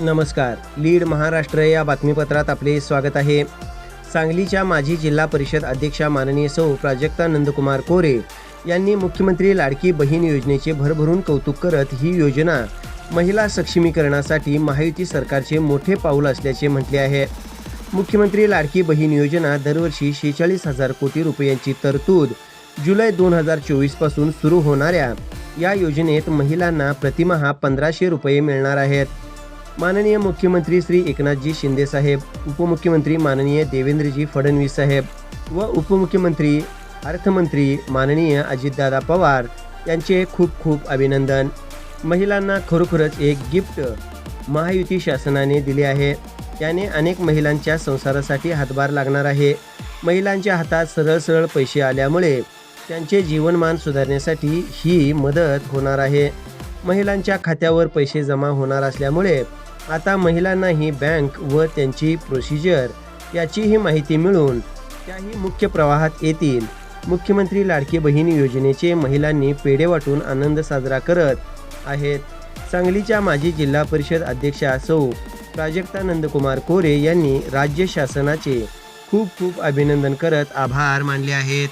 नमस्कार. लीड महाराष्ट्र या बातमीपत्रात आपले स्वागत आहे. सांगलीच्या माजी जिल्हा परिषद अध्यक्षा माननीय सौ प्राजक्ता नंदकुमार कोरे यांनी मुख्यमंत्री लाडकी बहीण योजनेचे भरभरून कौतुक करत ही योजना महिला सक्षमीकरणासाठी महायुती सरकारचे मोठे पाऊल असल्याचे म्हटले आहे. मुख्यमंत्री लाडकी बहीण योजना दरवर्षी शेहेचाळीस हजार कोटी रुपयांची तरतूद जुलै दोन हजार चोवीसपासून सुरू होणाऱ्या या योजनेत महिलांना प्रतिमहा पंधराशे रुपये मिळणार आहेत. माननीय मुख्यमंत्री श्री एकनाथजी शिंदे साहेब उपमुख्यमंत्री माननीय देवेंद्रजी फडणवीस साहेब व उपमुख्यमंत्री अर्थमंत्री माननीय अजितदादा पवार यांचे खूप खूप अभिनंदन. महिलांना खरोखरच एक गिफ्ट महायुती शासनाने दिले आहे. त्याने अनेक महिलांच्या संसारासाठी हातभार लागणार आहे. महिलांच्या हातात सरळ सरळ पैसे आल्यामुळे त्यांचे जीवनमान सुधारण्यासाठी ही मदत होणार आहे. महिलांच्या खात्यावर पैसे जमा होणार असल्यामुळे आता महिलांनाही बँक व त्यांची प्रोसिजर याचीही माहिती मिळून त्याही मुख्य प्रवाहात येतील. मुख्यमंत्री लाडकी बहीण योजनेचे महिलांनी पेढे वाटून आनंद साजरा करत आहेत. सांगलीच्या माजी जिल्हा परिषद अध्यक्षा सौ. प्राजक्ता नंदकुमार कोरे यांनी राज्य शासनाचे खूप खूप अभिनंदन करत आभार मानले आहेत.